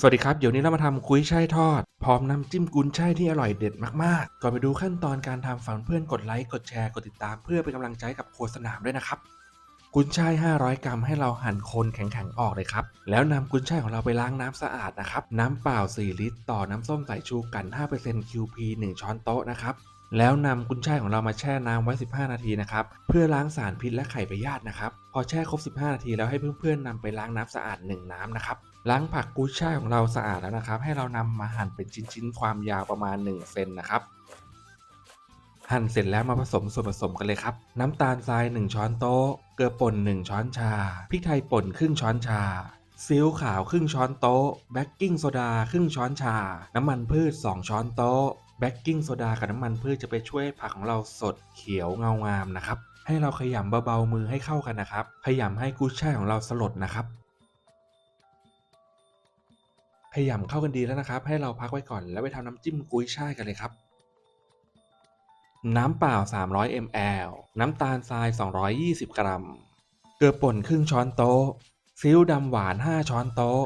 สวัสดีครับ เดี๋ยวนี้เรามาทำกุ้ยช่ายทอด พร้อมน้ำจิ้มกุนช่ายที่อร่อยเด็ดมากๆ ก่อนไปดูขั้นตอนการทำฝังเพื่อนกดไลค์ กดแชร์ กดติดตามเพื่อเป็นกำลังใจกับครัวสนามด้วยนะครับ กุนช่าย 500 กรัมให้เราหั่นคนแข็งๆออกเลยครับ แล้วนำกุนช่ายของเราไปล้างน้ำสะอาดนะครับ น้ำเปล่า 4 ลิตร ต่อน้ำส้มสายชูกัน 5% QP 1 ช้อนโต๊ะนะครับ แล้วนำกุนช่ายของเรามาแช่น้ำไว้ 15 นาทีนะครับ เพื่อล้างสารพิษและไข่พยาธินะครับ พอแช่ครบ 15 นาทีแล้วให้เพื่อนๆนำไปล้างน้ำสะอาด 1 น้ำนะครับ ล้างผักกุยช่ายของเราสะอาดแล้วนะครับ ให้เรานำมาหั่นเป็นชิ้นๆ ความยาวประมาณ1เซนนะครับ หั่นเสร็จแล้วมาผสมส่วนผสมกันเลยครับ น้ำตาลทราย 1 ช้อนโต๊ะ เกลือป่น 1 ช้อนชา พริกไทยป่นครึ่งช้อนชาซีอิ๊วขาวครึ่งช้อนโต๊ะแบกกิ้งโซดาครึ่งช้อนชา น้ำมันพืช 2 ช้อนโต๊ะแบกกิ้งโซดากับน้ำมันพืชจะไปช่วยผักของเราสดเขียวเงางามนะครับ ให้เราขยำเบาๆมือให้เข้ากันนะครับ ขยำให้กุ้ยช่ายของเราสลดนะครับขยำเข้ากันดีแล้วนะครับ ให้เราพักไว้ก่อนแล้วไปทำน้ำจิ้มกุ้ยช่ายกันเลยครับ น้ำเปล่า 300 ml น้ำตาลทราย 220 กรัม เกลือป่นครึ่งช้อนโต๊ะซีอิ๊วดำหวาน 5 ช้อนโต๊ะ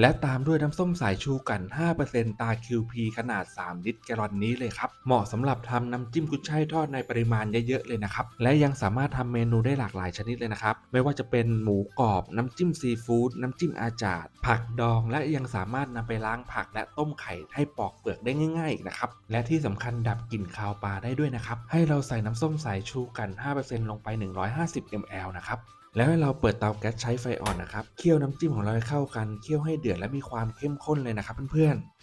และตามด้วยน้ำส้มสายชูกัน 5%ตา QP ขนาด 3 ลิตรแกลลอนนี้เลยครับ เหมาะสำหรับทำน้ำจิ้มกุ้ยช่ายทอดในปริมาณเยอะๆเลยนะครับ และยังสามารถทำเมนูได้หลากหลายชนิดเลยนะครับ ไม่ว่าจะเป็นหมูกรอบ น้ำจิ้มซีฟู้ด น้ำจิ้มอาจาด ผักดอง และยังสามารถนำไปล้างผักและต้มไข่ให้ปอกเปลือกได้ง่ายๆอีกนะครับ และที่สำคัญดับกลิ่นคาวปลาได้ด้วยนะครับ ให้เราใส่น้ำส้มสายชูกัน 5%ลงไป 150 ml นะครับ แล้วให้เราเปิดเตาแก๊สใช้ไฟอ่อนนะครับ เคี่ยวน้ำจิ้มของเราให้เข้ากัน เคี่ยวให้เดือดและมีความเข้มข้นเลยนะครับเพื่อนๆ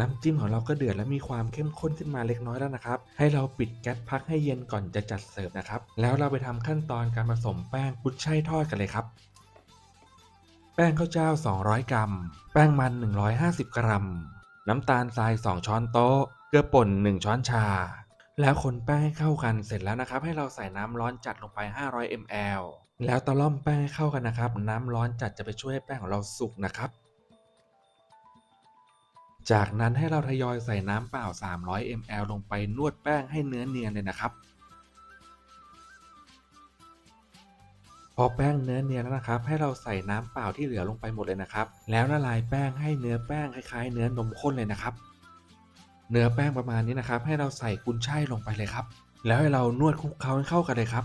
น้ำจิ้มของเราก็เดือดและมีความเข้มข้นขึ้นมาเล็กน้อยแล้วนะครับ ให้เราปิดแก๊สพักให้เย็นก่อนจะจัดเสิร์ฟนะครับ แล้วเราไปทำขั้นตอนการผสมแป้งกุดช่ายทอดกันเลยครับ แป้งข้าวเจ้า 200 กรัม แป้งมัน 150 กรัม น้ำตาลทราย 2 ช้อนโต๊ะ เกลือป่น 1 ช้อนชา แล้วคนแป้งให้เข้ากันเสร็จแล้วนะครับ ให้เราใส่น้ำร้อนจัดลงไป 500 ml แล้วตะล่อมแป้งให้เข้ากันนะครับ น้ำร้อนจัดจะไปช่วยให้แป้งของเราสุกนะครับ จากนั้นให้เราทยอยใส่น้ำเปล่า 300 ml ลงไปนวดแป้งให้เนื้อเนียนเลยนะครับ พอแป้งเนื้อเนียนแล้วนะครับ ให้เราใส่น้ำเปล่าที่เหลือลงไปหมดเลยนะครับ แล้วละลายแป้งให้เนื้อแป้งคล้ายๆ เนื้อนมข้นเลยนะครับ เนื้อแป้งประมาณนี้นะครับ ให้เราใส่กุนช่ายลงไปเลยครับ แล้วให้เรานวดคลุกเคล้าให้เข้ากันเลยครับ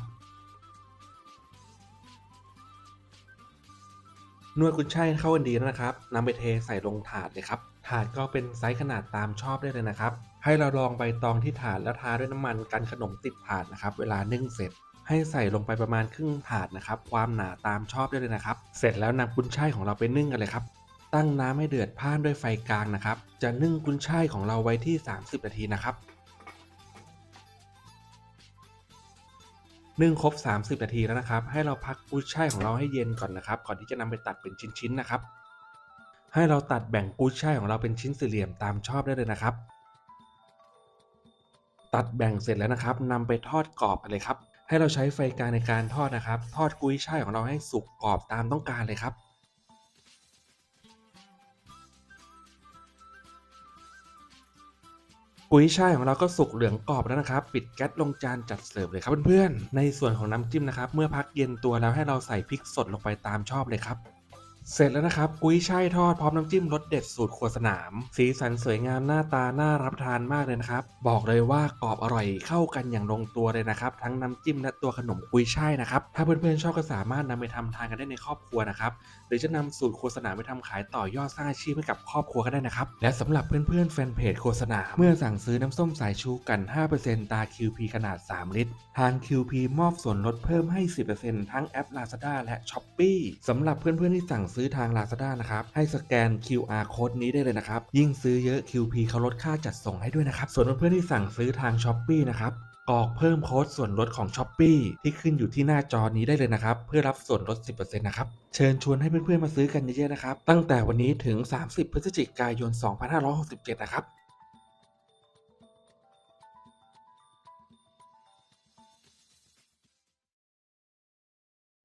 นวดกุนช่ายให้เข้ากันดีแล้วนะครับนำไปเทใส่ลงถาดเลยครับ ถาดก็เป็นไซส์ขนาดตามชอบได้เลยนะครับ ให้เราลองใบตองที่ถาดแล้วทาด้วยน้ำมันกันขนมติดถาดนะครับ เวลานึ่งเสร็จให้ใส่ลงไปประมาณครึ่งถาดนะครับ ความหนาตามชอบได้เลยนะครับ เสร็จแล้วนำกุนช่ายของเราไปนึ่งกันเลยครับ ตั้งน้ำให้เดือดพ่านด้วยไฟกลางนะครับ จะนึ่งกุนช่ายของเราไว้ที่ 30 นาทีนะครับนึ่งครบ 30 นาทีแล้วนะครับ ให้เราพักกุ้ยช่ายของเราให้เย็นก่อนนะครับ ก่อนที่จะนำไปตัดเป็นชิ้นๆนะครับ ให้เราตัดแบ่งกุ้ยช่ายของเราเป็นชิ้นสี่เหลี่ยมตามชอบได้เลยนะครับ ตัดแบ่งเสร็จแล้วนะครับนำไปทอดกรอบเลยครับ ให้เราใช้ไฟกลางในการทอดนะครับ ทอดกุ้ยช่ายของเราให้สุกกรอบตามต้องการเลยครับ กุ้ยช่ายของเราก็สุกเหลืองกรอบแล้วนะครับ ปิดแก๊สลงจานจัดเสิร์ฟเลยครับเพื่อนๆในส่วนของน้ำจิ้มนะครับเมื่อพักเย็นตัวแล้วให้เราใส่พริกสดลงไปตามชอบเลยครับ เสร็จแล้วนะครับกุ้ยช่ายทอดพร้อมน้ำจิ้มรสเด็ดสูตรครัวสนาม สีสันสวยงามหน้าตาน่ารับทานมากเลยนะครับ บอกเลยว่ากรอบอร่อยเข้ากันอย่างลงตัวเลยนะครับ ทั้งน้ำจิ้มและตัวขนมกุ้ยช่ายนะครับ ถ้าเพื่อนๆชอบก็สามารถนำไปทำทานกันได้ในครอบครัวนะครับหรือจะนำสูตรโฆษณามไปทำขายต่อยอดสร้างอาชีพให้กับครอบครัวก็ได้นะครับและสำหรับเพื่อนๆแฟนเพจโฆษณามเมื่อสั่งซื้อน้ำส้มสายชูกัน 5%ตา QP ขนาด 3 ลิตรทาง QP มอบส่วนลดเพิ่มให้ 10%ทั้งแอป Lazada และ Shopee สำหรับเพื่อนๆที่สั่งซื้อทาง Lazada นะครับ ให้สแกน QR code นี้ได้เลยนะครับ ยิ่งซื้อเยอะ QP เขาลดค่าจัดส่งให้ด้วยนะครับ ส่วนเพื่อนๆที่สั่งซื้อทาง s h อ p e e นะครับกรอกเพิ่มโค้ดส่วนลดของ s h อ p e e ที่ขึ้นอยู่ที่หน้าจอนี้ได้เลยนะครับ เพื่อรับส่วนลด 10%นะครับ เชิญชวนให้เพื่อนๆมาซื้อกันเยอะๆนะครับ ตั้งแต่วันนี้ถึง 30 พฤศจิกายน 2567 นะครับ